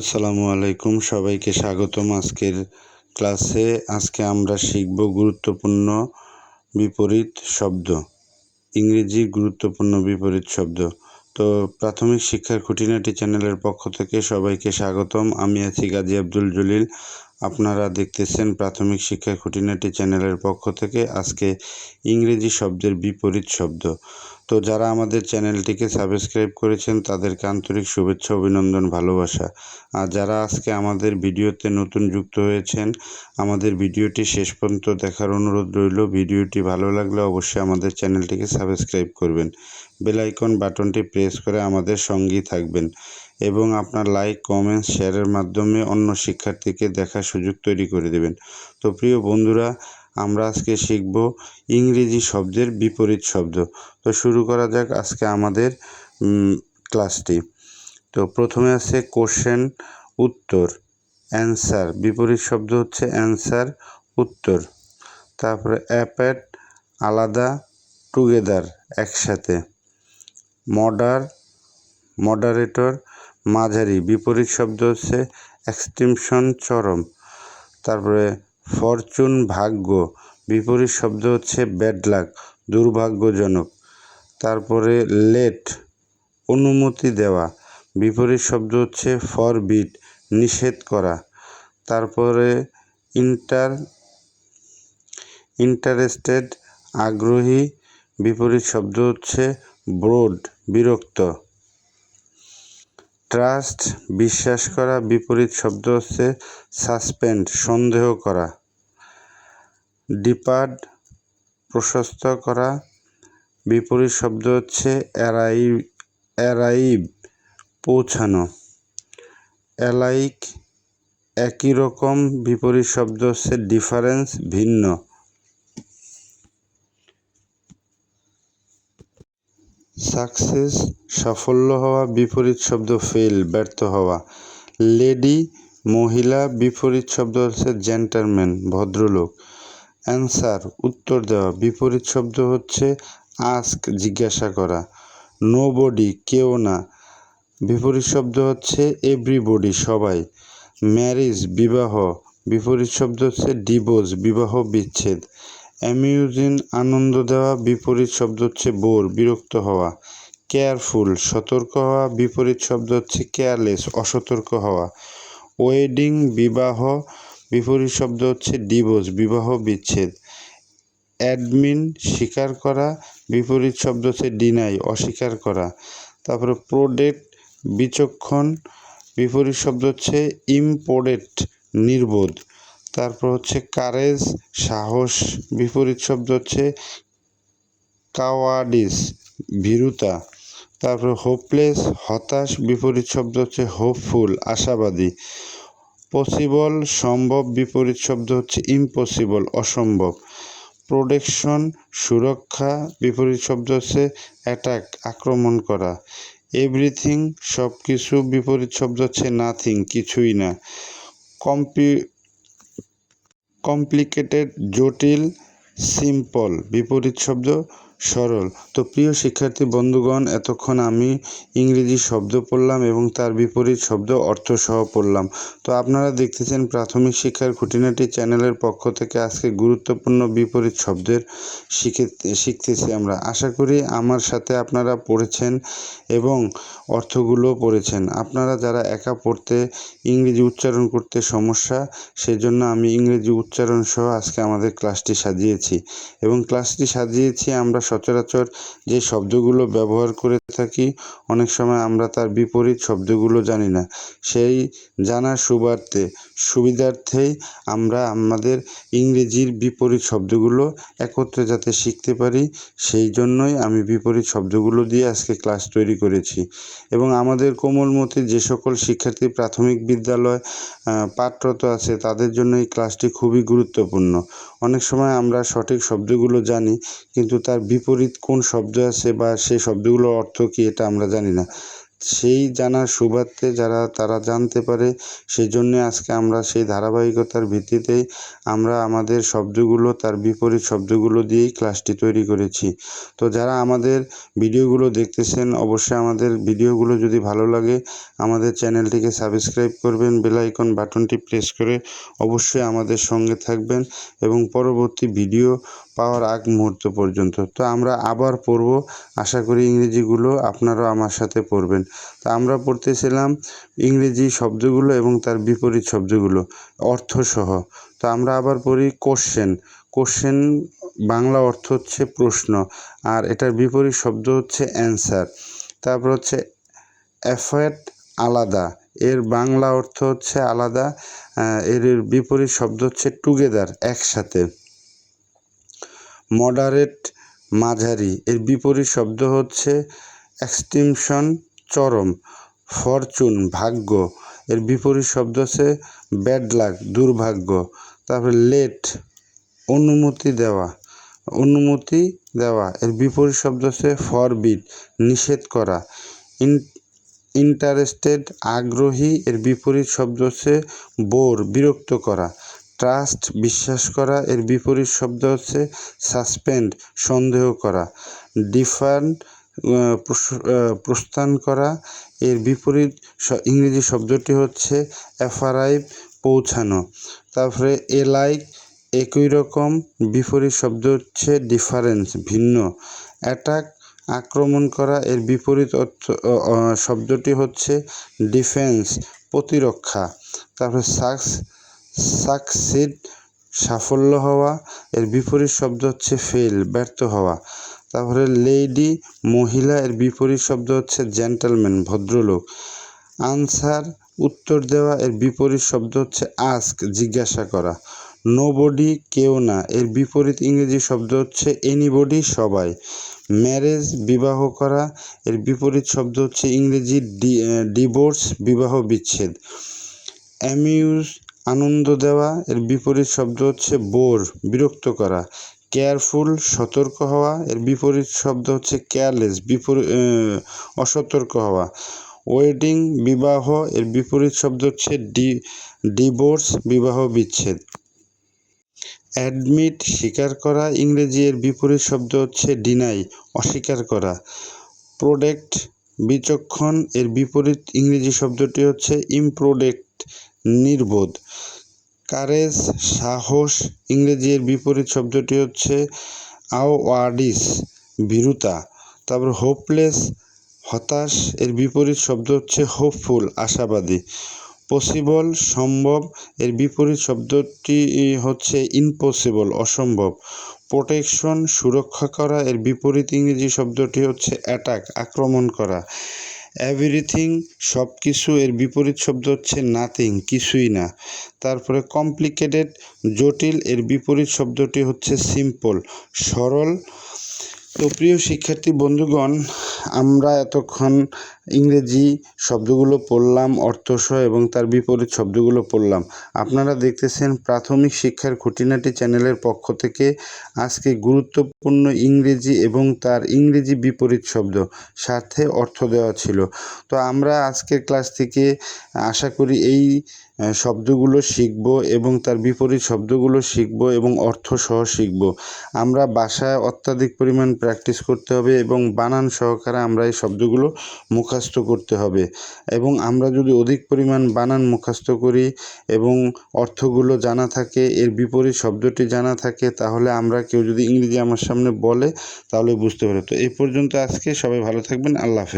আসসালামু আলাইকুম, সবাইকে স্বাগতম আজকের ক্লাসে। আজকে আমরা শিখব গুরুত্বপূর্ণ বিপরীত শব্দ, ইংরেজি গুরুত্বপূর্ণ বিপরীত শব্দ। তো প্রাথমিক শিক্ষার খুঁটিনাটি চ্যানেলের পক্ষ থেকে সবাইকে স্বাগতম। আমি আছি গাজী আব্দুল জলিল। আপনারা দেখতেছেন প্রাথমিক শিক্ষার খুঁটিনাটি চ্যানেলের পক্ষ থেকে আজকে ইংরেজি শব্দের বিপরীত শব্দ। তো যারা আমাদের চ্যানেলটিকে সাবস্ক্রাইব করেছেন, তাদেরকে আন্তরিক শুভেচ্ছা, অভিনন্দন, ভালোবাসা। আর যারা আজকে আমাদের ভিডিওতে নতুন যুক্ত হয়েছেন, আমাদের ভিডিওটি শেষ পর্যন্ত দেখার অনুরোধ রইল। ভিডিওটি ভালো লাগলে অবশ্যই আমাদের চ্যানেলটিকে সাবস্ক্রাইব করবেন। বেল আইকন বাটনটি প্রেস করে আমাদের সঙ্গী থাকবেন এবং আপনার লাইক কমেন্টস শেয়ারের মাধ্যমে অন্য শিক্ষার্থীকে দেখার সুযোগ তৈরি করে দেবেন। তো প্রিয় বন্ধুরা আমরা আজকে শিখব ইংরেজি শব্দের বিপরীত শব্দ। তো শুরু করা যাক আজকে আমাদের ক্লাসটি। তো প্রথমে আছে কোশ্চেন উত্তর। অ্যান্সার, বিপরীত শব্দ হচ্ছে অ্যান্সার, উত্তর। তারপরে অ্যাপ্যাট আলাদা, টুগেদার, একসাথে। মডার, মডারেটর, মাঝারি, বিপরীত শব্দ হচ্ছে এক্সটিমশন চরম। তারপরে ফরচুন ভাগ্য। বিপরীত শব্দ হচ্ছে ব্যাড লাক, দুর্ভাগ্যজনক। তারপরে লেট, অনুমতি দেওয়া। বিপরীত শব্দ হচ্ছে ফরবিট, নিষেধ করা। তারপরে ইন্টার, ইন্টারেস্টেড, আগ্রহী। বিপরীত শব্দ হচ্ছে ব্রোড, বিরক্ত। ট্রাস্ট বিশ্বাস করা বিপরীত শব্দ হচ্ছে সাসপেন্ড, সন্দেহ করা। ডিপার্ট, প্রশস্ত করা। বিপরীত শব্দ হচ্ছে অ্যারাইভ অ্যারাইভ, পৌঁছানো। অ্যালাইক, একই রকম বিপরীত শব্দ হচ্ছে ডিফারেন্স, ভিন্ন। সাকসেস, সাফল্য হওয়া, বিপরীত শব্দ ফেল ব্যর্থ হওয়া। লেডি, মহিলা, বিপরীত শব্দ হচ্ছে জেন্টারম্যান ভদ্রলোক। অ্যান্সার, উত্তর দেওয়া। বিপরীত শব্দ হচ্ছে আস্ক জিজ্ঞাসা করা। নো বডি কেউ না। বিপরীত শব্দ হচ্ছে এভরিবডি সবাই। ম্যারেজ বিবাহ। বিপরীত শব্দ হচ্ছে ডিভোর্স বিবাহ বিচ্ছেদ। অ্যামিউজিং আনন্দ দেওয়া, বিপরীত শব্দ হচ্ছে বোর, বিরক্ত হওয়া। কেয়ারফুল, সতর্ক হওয়া, বিপরীত শব্দ হচ্ছে কেয়ারলেস, অসতর্ক হওয়া। ওয়েডিং, বিবাহ, বিপরীত শব্দ হচ্ছে ডিভোর্স, বিবাহ বিচ্ছেদ। অ্যাডমিন, স্বীকার করা, বিপরীত শব্দ হচ্ছে ডিনাই, অস্বীকার করা। তারপরে প্রোডেক্ট, বিচক্ষণ, বিপরীত শব্দ হচ্ছে ইম্পোর্টেড নির্বোধ। তারপর হচ্ছে কারেজ, সাহস, বিপরীত শব্দ হচ্ছে কাওয়াডিস, ভীরুতা। তারপর হোপলেস, হতাশ, বিপরীত শব্দ হচ্ছে হোপফুল, আশাবাদী। পসিবল, সম্ভব, বিপরীত শব্দ হচ্ছে ইম্পসিবল, অসম্ভব। প্রোটেকশন সুরক্ষা, বিপরীত শব্দ হচ্ছে অ্যাটাক, আক্রমণ করা। এভরিথিং সব কিছু বিপরীত শব্দ হচ্ছে নাথিং, কিছুই না। কম্পি কমপ্লিকেটেড জটিল সিম্পল বিপরীত শব্দ সরল। তো প্রিয় শিক্ষার্থী বন্ধুগণ, এতক্ষণ আমি ইংরেজি শব্দ পড়লাম এবং তার বিপরীত শব্দ অর্থ সহ পড়লাম। তো আপনারা দেখতেছেন প্রাথমিক শিক্ষার খুঁটিনাটি চ্যানেলের পক্ষ থেকে আজকে গুরুত্বপূর্ণ বিপরীত শব্দের শিখে শিখতেছি আমরা। আশা করি আমার সাথে আপনারা পড়েছেন এবং অর্থগুলো পড়েছেন। আপনারা যারা একা পড়তে ইংরেজি উচ্চারণ করতে সমস্যা, সেজন্য আমি ইংরেজি উচ্চারণ সহ আজকে আমাদের ক্লাসটি সাজিয়েছি। এবং ক্লাসটি সাজিয়েছি আমরা সচরাচর যে শব্দগুলো ব্যবহার করে থাকি, অনেক সময় আমরা তার বিপরীত শব্দগুলো জানি না। সেই জানার সুবার্থে সুবিধার্থেই আমরা আমাদের ইংরেজির বিপরীত শব্দগুলো একত্রে যাতে শিখতে পারি, সেই জন্যই আমি বিপরীত শব্দগুলো দিয়ে আজকে ক্লাস তৈরি করেছি। এবং আমাদের কোমলমতি যে সকল শিক্ষার্থী প্রাথমিক বিদ্যালয় পাঠরত আছে, তাদের জন্য এই ক্লাসটি খুবই গুরুত্বপূর্ণ। অনেক সময় আমরা সঠিক শব্দগুলো জানি, কিন্তু তার বিপরীত কোন শব্দ আছে বা সেই শব্দগুলোর অর্থ কী এটা আমরা জানি না। সেই জানার সুবাদে যারা, তারা জানতে পারে সেই জন্যে আজকে আমরা সেই ধারাবাহিকতার ভিত্তিতেই আমরা আমাদের শব্দগুলো, তার বিপরীত শব্দগুলো দিয়েই ক্লাসটি তৈরি করেছি। তো যারা আমাদের ভিডিওগুলো দেখতেছেন, অবশ্যই আমাদের ভিডিওগুলো যদি ভালো লাগে, আমাদের চ্যানেলটিকে সাবস্ক্রাইব করবেন বেলাইকন বাটনটি প্রেস করে অবশ্যই আমাদের সঙ্গে থাকবেন এবং পরবর্তী ভিডিও পাওয়ার আগ মুহূর্ত পর্যন্ত। তো আমরা আবার পড়ব। আশা করি ইংরেজিগুলো আপনারাও আমার সাথে পড়বেন। তা আমরা পড়তেছিলাম ইংরেজি শব্দগুলো এবং তার বিপরীত শব্দগুলো, অর্থসহ। তো আমরা আবার পড়ি কোশ্চেন কোশ্চেন বাংলা অর্থ হচ্ছে প্রশ্ন আর এটার বিপরীত শব্দ হচ্ছে অ্যান্সার তারপর হচ্ছে অ্যাফয়েট আলাদা। এর বাংলা অর্থ হচ্ছে আলাদা এর বিপরীত শব্দ হচ্ছে টুগেদার একসাথে। মডারেট মাঝারি। এর বিপরীত শব্দ হচ্ছে এক্সটিংশন চরম ফরচুন ভাগ্য। এর বিপরীত শব্দ হচ্ছে ব্যাড লাক দুর্ভাগ্য। তারপরে লেট অনুমতি দেওয়া অনুমতি দেওয়া। এর বিপরীত শব্দ হচ্ছে ফরবিট নিষেধ করা। ইন ইন্টারেস্টেড আগ্রহী। এর বিপরীত শব্দ হচ্ছে বোর বিরক্ত করা। ট্রাস্ট বিশ্বাস করা, এর বিপরীত শব্দ হচ্ছে সাসপেন্ড, সন্দেহ করা। ডিফান্ড প্রস্থান করা, এর বিপরীত ইংরেজি শব্দটি হচ্ছে অ্যাফারাইভ পৌঁছানো। তারপরে এ লাইক, একই রকম, বিপরীত শব্দ হচ্ছে ডিফারেন্স, ভিন্ন। অ্যাটাক, আক্রমণ করা, এর বিপরীত অর্থ শব্দটি হচ্ছে ডিফেন্স, প্রতিরক্ষা। তারপরে সাকস সাকসিড, সাফল্য হওয়া, এর বিপরীত শব্দ হচ্ছে ফেল ব্যর্থ হওয়া। তারপরে লেডি মহিলা, এর বিপরীত শব্দ হচ্ছে জেন্টালম্যান ভদ্রলোক। আনসার উত্তর দেওয়া, এর বিপরীত শব্দ হচ্ছে আস্ক জিজ্ঞাসা করা। নো বডি কেউ না, এর বিপরীত ইংরেজি শব্দ হচ্ছে এনিবডি সবাই। ম্যারেজ বিবাহ করা, এর বিপরীত শব্দ হচ্ছে ইংরেজি ডিভোর্স বিবাহ বিচ্ছেদ। অ্যামিউজ আনন্দ দেওয়া, এর বিপরীত শব্দ হচ্ছে বোর, বিরক্ত করা। কেয়ারফুল, সতর্ক হওয়া, এর বিপরীত শব্দ হচ্ছে কেয়ারলেস বিপরীত অসতর্ক হওয়া। ওয়েডিং, বিবাহ, এর বিপরীত শব্দ হচ্ছে ডি, ডিভোর্স, বিবাহ বিচ্ছেদ। অ্যাডমিট, স্বীকার করা, ইংরেজি এর বিপরীত শব্দ হচ্ছে ডিনাই, অস্বীকার করা। প্রোডেক্ট, বিচক্ষণ, এর বিপরীত ইংরেজি শব্দটি হচ্ছে ইমপ্রোডেক্ট নির্বোধ। কারেজ সাহস ইংরেজি এর বিপরীত শব্দটি হচ্ছে আওয়ার্ডিস ভীরুতা। তারপর হোপলেস হতাশ, এর বিপরীত শব্দ হচ্ছে হোপফুল, আশাবাদী। পসিবল, সম্ভব, এর বিপরীত শব্দটি হচ্ছে ইম্পসিবল, অসম্ভব। প্রোটেকশন, সুরক্ষা করা, এর বিপরীত ইংরেজি শব্দটি হচ্ছে অ্যাটাক, আক্রমণ করা। এভরিথিং সব কিছু এর বিপরীত শব্দ হচ্ছে নাথিং কিছুই না। তারপরে কমপ্লিকেটেড জটিল, এর বিপরীত শব্দটি হচ্ছে সিম্পল সরল তো প্রিয় শিক্ষার্থী বন্ধুগণ, আমরা এতক্ষণ ইংরেজি শব্দগুলো পড়লাম, অর্থসহ এবং তার বিপরীত শব্দগুলো পড়লাম। আপনারা দেখতেছেন প্রাথমিক শিক্ষার খুঁটিনাটি চ্যানেলের পক্ষ থেকে আজকে গুরুত্বপূর্ণ ইংরেজি এবং তার ইংরেজি বিপরীত শব্দ, সাথে অর্থ দেওয়া ছিল। তো আমরা আজকের ক্লাস থেকে আশা করি এই শব্দগুলো শিখব এবং তার বিপরীত শব্দগুলো শিখব এবং অর্থ সহ শিখব। আমরা বাসায় অত্যাধিক পরিমাণ প্র্যাকটিস করতে হবে এবং বানান সহকারে আমরা এই শব্দগুলো মুখস্থ করতে হবে। এবং আমরা যদি অধিক পরিমাণ বানান মুখস্থ করি এবং অর্থগুলো জানা থাকে, এর বিপরীত শব্দটি জানা থাকে, তাহলে আমরা কেউ যদি ইংরেজি আমার সামনে বলে, তাহলে বুঝতে পারে তো এই পর্যন্ত আজকে সবাই ভালো থাকবেন, আল্লাহ হাফেজ।